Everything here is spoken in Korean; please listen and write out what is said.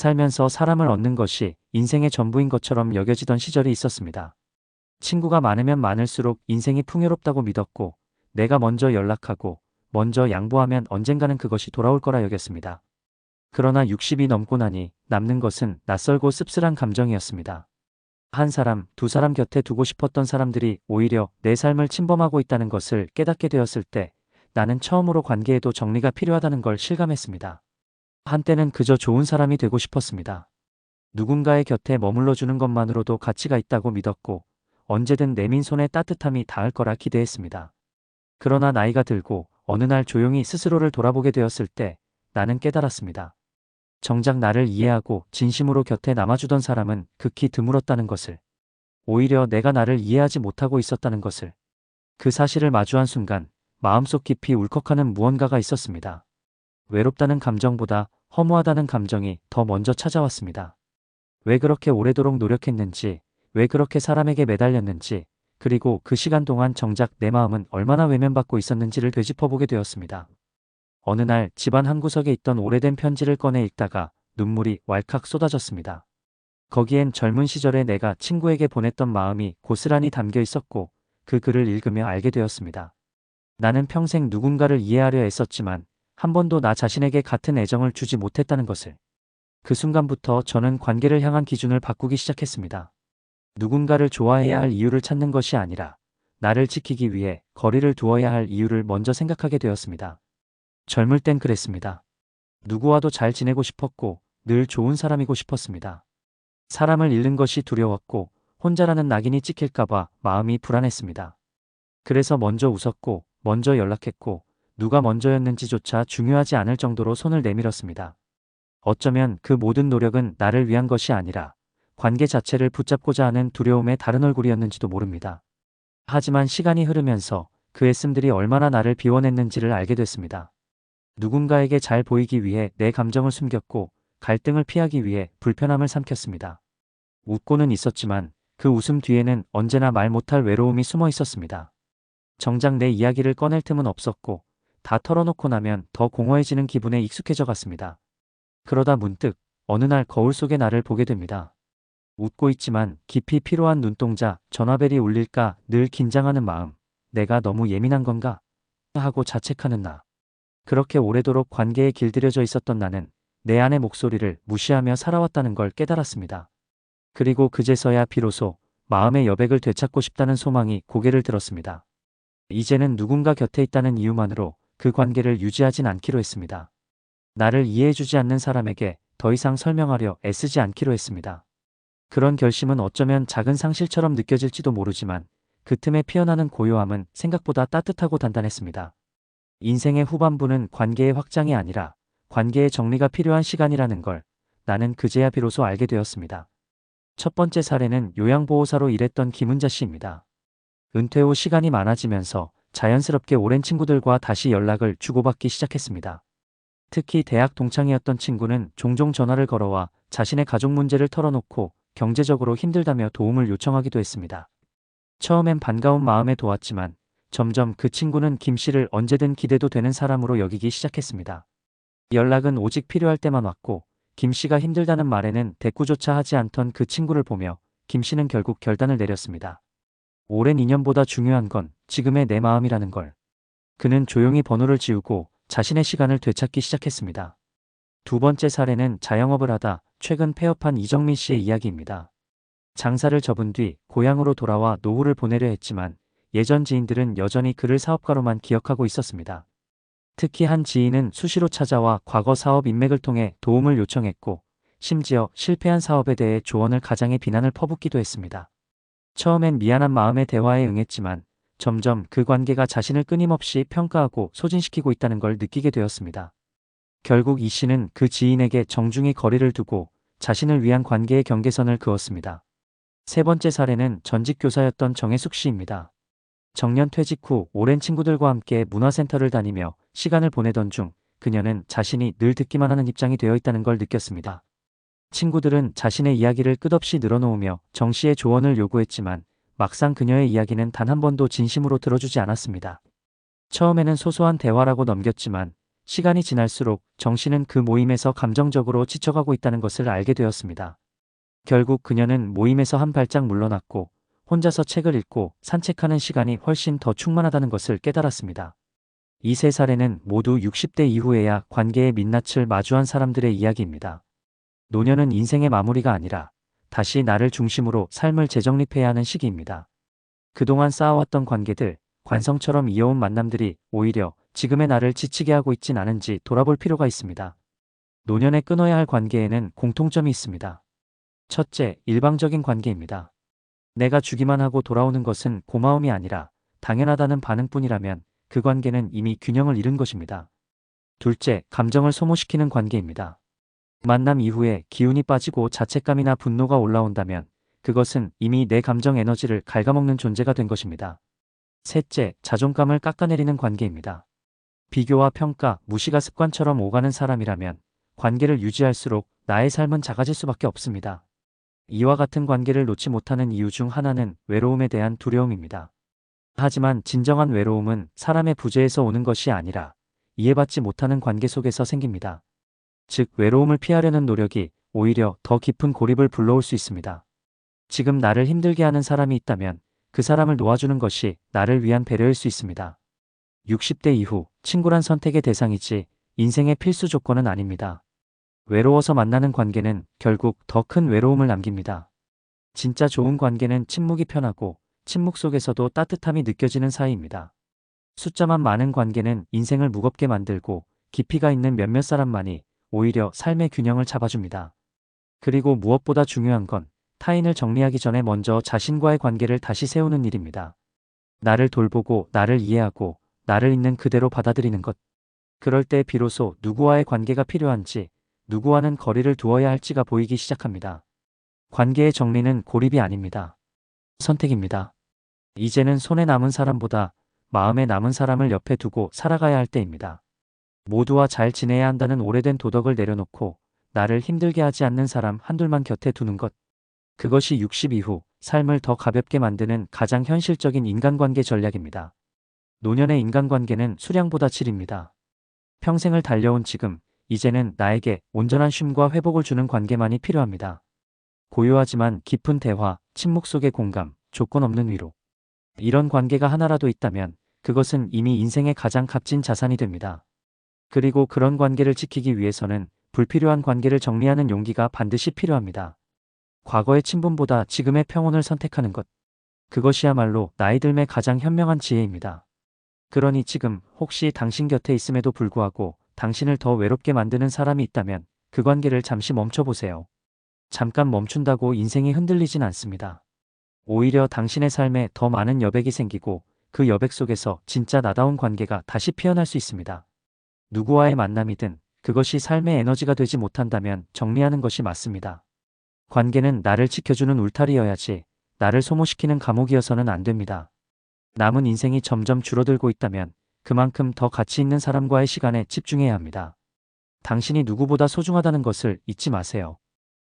살면서 사람을 얻는 것이 인생의 전부인 것처럼 여겨지던 시절이 있었습니다. 친구가 많으면 많을수록 인생이 풍요롭다고 믿었고 내가 먼저 연락하고 먼저 양보하면 언젠가는 그것이 돌아올 거라 여겼습니다. 그러나 60이 넘고 나니 남는 것은 낯설고 씁쓸한 감정이었습니다. 한 사람, 두 사람 곁에 두고 싶었던 사람들이 오히려 내 삶을 침범하고 있다는 것을 깨닫게 되었을 때 나는 처음으로 관계에도 정리가 필요하다는 걸 실감했습니다. 한때는 그저 좋은 사람이 되고 싶었습니다. 누군가의 곁에 머물러 주는 것만으로도 가치가 있다고 믿었고 언제든 내민 손에 따뜻함이 닿을 거라 기대했습니다. 그러나 나이가 들고 어느 날 조용히 스스로를 돌아보게 되었을 때 나는 깨달았습니다. 정작 나를 이해하고 진심으로 곁에 남아주던 사람은 극히 드물었다는 것을. 오히려 내가 나를 이해하지 못하고 있었다는 것을. 그 사실을 마주한 순간 마음속 깊이 울컥하는 무언가가 있었습니다. 외롭다는 감정보다 허무하다는 감정이 더 먼저 찾아왔습니다. 왜 그렇게 오래도록 노력했는지, 왜 그렇게 사람에게 매달렸는지, 그리고 그 시간 동안 정작 내 마음은 얼마나 외면받고 있었는지를 되짚어보게 되었습니다. 어느 날 집안 한 구석에 있던 오래된 편지를 꺼내 읽다가 눈물이 왈칵 쏟아졌습니다. 거기엔 젊은 시절에 내가 친구에게 보냈던 마음이 고스란히 담겨 있었고 그 글을 읽으며 알게 되었습니다. 나는 평생 누군가를 이해하려 애썼지만 한 번도 나 자신에게 같은 애정을 주지 못했다는 것을. 그 순간부터 저는 관계를 향한 기준을 바꾸기 시작했습니다. 누군가를 좋아해야 할 이유를 찾는 것이 아니라 나를 지키기 위해 거리를 두어야 할 이유를 먼저 생각하게 되었습니다. 젊을 땐 그랬습니다. 누구와도 잘 지내고 싶었고 늘 좋은 사람이고 싶었습니다. 사람을 잃는 것이 두려웠고 혼자라는 낙인이 찍힐까봐 마음이 불안했습니다. 그래서 먼저 웃었고 먼저 연락했고 누가 먼저였는지조차 중요하지 않을 정도로 손을 내밀었습니다. 어쩌면 그 모든 노력은 나를 위한 것이 아니라 관계 자체를 붙잡고자 하는 두려움의 다른 얼굴이었는지도 모릅니다. 하지만 시간이 흐르면서 그 애씀들이 얼마나 나를 비워냈는지를 알게 됐습니다. 누군가에게 잘 보이기 위해 내 감정을 숨겼고 갈등을 피하기 위해 불편함을 삼켰습니다. 웃고는 있었지만 그 웃음 뒤에는 언제나 말 못할 외로움이 숨어 있었습니다. 정작 내 이야기를 꺼낼 틈은 없었고 다 털어놓고 나면 더 공허해지는 기분에 익숙해져 갔습니다. 그러다 문득 어느 날 거울 속의 나를 보게 됩니다. 웃고 있지만 깊이 피로한 눈동자, 전화벨이 울릴까 늘 긴장하는 마음, 내가 너무 예민한 건가? 하고 자책하는 나. 그렇게 오래도록 관계에 길들여져 있었던 나는 내 안의 목소리를 무시하며 살아왔다는 걸 깨달았습니다. 그리고 그제서야 비로소 마음의 여백을 되찾고 싶다는 소망이 고개를 들었습니다. 이제는 누군가 곁에 있다는 이유만으로 그 관계를 유지하진 않기로 했습니다. 나를 이해해주지 않는 사람에게 더 이상 설명하려 애쓰지 않기로 했습니다. 그런 결심은 어쩌면 작은 상실처럼 느껴질지도 모르지만 그 틈에 피어나는 고요함은 생각보다 따뜻하고 단단했습니다. 인생의 후반부는 관계의 확장이 아니라 관계의 정리가 필요한 시간이라는 걸 나는 그제야 비로소 알게 되었습니다. 첫 번째 사례는 요양보호사로 일했던 김은자 씨입니다. 은퇴 후 시간이 많아지면서 자연스럽게 오랜 친구들과 다시 연락을 주고받기 시작했습니다. 특히 대학 동창이었던 친구는 종종 전화를 걸어와 자신의 가족 문제를 털어놓고 경제적으로 힘들다며 도움을 요청하기도 했습니다. 처음엔 반가운 마음에 도왔지만 점점 그 친구는 김 씨를 언제든 기대도 되는 사람으로 여기기 시작했습니다. 연락은 오직 필요할 때만 왔고 김 씨가 힘들다는 말에는 대꾸조차 하지 않던 그 친구를 보며 김 씨는 결국 결단을 내렸습니다. 오랜 인연보다 중요한 건 지금의 내 마음이라는 걸. 그는 조용히 번호를 지우고 자신의 시간을 되찾기 시작했습니다. 두 번째 사례는 자영업을 하다 최근 폐업한 이정민 씨의 이야기입니다. 장사를 접은 뒤 고향으로 돌아와 노후를 보내려 했지만 예전 지인들은 여전히 그를 사업가로만 기억하고 있었습니다. 특히 한 지인은 수시로 찾아와 과거 사업 인맥을 통해 도움을 요청했고 심지어 실패한 사업에 대해 조언을 가장의 비난을 퍼붓기도 했습니다. 처음엔 미안한 마음에 대화에 응했지만 점점 그 관계가 자신을 끊임없이 평가하고 소진시키고 있다는 걸 느끼게 되었습니다. 결국 이 씨는 그 지인에게 정중히 거리를 두고 자신을 위한 관계의 경계선을 그었습니다. 세 번째 사례는 전직 교사였던 정혜숙 씨입니다. 정년 퇴직 후 오랜 친구들과 함께 문화센터를 다니며 시간을 보내던 중 그녀는 자신이 늘 듣기만 하는 입장이 되어 있다는 걸 느꼈습니다. 친구들은 자신의 이야기를 끝없이 늘어놓으며 정 씨의 조언을 요구했지만 막상 그녀의 이야기는 단 한 번도 진심으로 들어주지 않았습니다. 처음에는 소소한 대화라고 넘겼지만 시간이 지날수록 정 씨는 그 모임에서 감정적으로 지쳐가고 있다는 것을 알게 되었습니다. 결국 그녀는 모임에서 한 발짝 물러났고 혼자서 책을 읽고 산책하는 시간이 훨씬 더 충만하다는 것을 깨달았습니다. 이 세 사례는 모두 60대 이후에야 관계의 민낯을 마주한 사람들의 이야기입니다. 노년은 인생의 마무리가 아니라 다시 나를 중심으로 삶을 재정립해야 하는 시기입니다. 그동안 쌓아왔던 관계들, 관성처럼 이어온 만남들이 오히려 지금의 나를 지치게 하고 있진 않은지 돌아볼 필요가 있습니다. 노년에 끊어야 할 관계에는 공통점이 있습니다. 첫째, 일방적인 관계입니다. 내가 주기만 하고 돌아오는 것은 고마움이 아니라 당연하다는 반응뿐이라면 그 관계는 이미 균형을 잃은 것입니다. 둘째, 감정을 소모시키는 관계입니다. 만남 이후에 기운이 빠지고 자책감이나 분노가 올라온다면 그것은 이미 내 감정 에너지를 갉아먹는 존재가 된 것입니다. 셋째, 자존감을 깎아내리는 관계입니다. 비교와 평가, 무시가 습관처럼 오가는 사람이라면 관계를 유지할수록 나의 삶은 작아질 수밖에 없습니다. 이와 같은 관계를 놓지 못하는 이유 중 하나는 외로움에 대한 두려움입니다. 하지만 진정한 외로움은 사람의 부재에서 오는 것이 아니라 이해받지 못하는 관계 속에서 생깁니다. 즉, 외로움을 피하려는 노력이 오히려 더 깊은 고립을 불러올 수 있습니다. 지금 나를 힘들게 하는 사람이 있다면 그 사람을 놓아주는 것이 나를 위한 배려일 수 있습니다. 60대 이후 친구란 선택의 대상이지 인생의 필수 조건은 아닙니다. 외로워서 만나는 관계는 결국 더 큰 외로움을 남깁니다. 진짜 좋은 관계는 침묵이 편하고 침묵 속에서도 따뜻함이 느껴지는 사이입니다. 숫자만 많은 관계는 인생을 무겁게 만들고 깊이가 있는 몇몇 사람만이 오히려 삶의 균형을 잡아줍니다. 그리고 무엇보다 중요한 건 타인을 정리하기 전에 먼저 자신과의 관계를 다시 세우는 일입니다. 나를 돌보고 나를 이해하고 나를 있는 그대로 받아들이는 것. 그럴 때 비로소 누구와의 관계가 필요한지, 누구와는 거리를 두어야 할지가 보이기 시작합니다. 관계의 정리는 고립이 아닙니다. 선택입니다. 이제는 손에 남은 사람보다 마음에 남은 사람을 옆에 두고 살아가야 할 때입니다. 모두와 잘 지내야 한다는 오래된 도덕을 내려놓고 나를 힘들게 하지 않는 사람 한둘만 곁에 두는 것. 그것이 60 이후 삶을 더 가볍게 만드는 가장 현실적인 인간관계 전략입니다. 노년의 인간관계는 수량보다 질입니다. 평생을 달려온 지금, 이제는 나에게 온전한 쉼과 회복을 주는 관계만이 필요합니다. 고요하지만 깊은 대화, 침묵 속의 공감, 조건 없는 위로. 이런 관계가 하나라도 있다면 그것은 이미 인생의 가장 값진 자산이 됩니다. 그리고 그런 관계를 지키기 위해서는 불필요한 관계를 정리하는 용기가 반드시 필요합니다. 과거의 친분보다 지금의 평온을 선택하는 것. 그것이야말로 나이 들매 가장 현명한 지혜입니다. 그러니 지금 혹시 당신 곁에 있음에도 불구하고 당신을 더 외롭게 만드는 사람이 있다면 그 관계를 잠시 멈춰보세요. 잠깐 멈춘다고 인생이 흔들리진 않습니다. 오히려 당신의 삶에 더 많은 여백이 생기고 그 여백 속에서 진짜 나다운 관계가 다시 피어날 수 있습니다. 누구와의 만남이든 그것이 삶의 에너지가 되지 못한다면 정리하는 것이 맞습니다. 관계는 나를 지켜주는 울타리여야지 나를 소모시키는 감옥이어서는 안 됩니다. 남은 인생이 점점 줄어들고 있다면 그만큼 더 가치 있는 사람과의 시간에 집중해야 합니다. 당신이 누구보다 소중하다는 것을 잊지 마세요.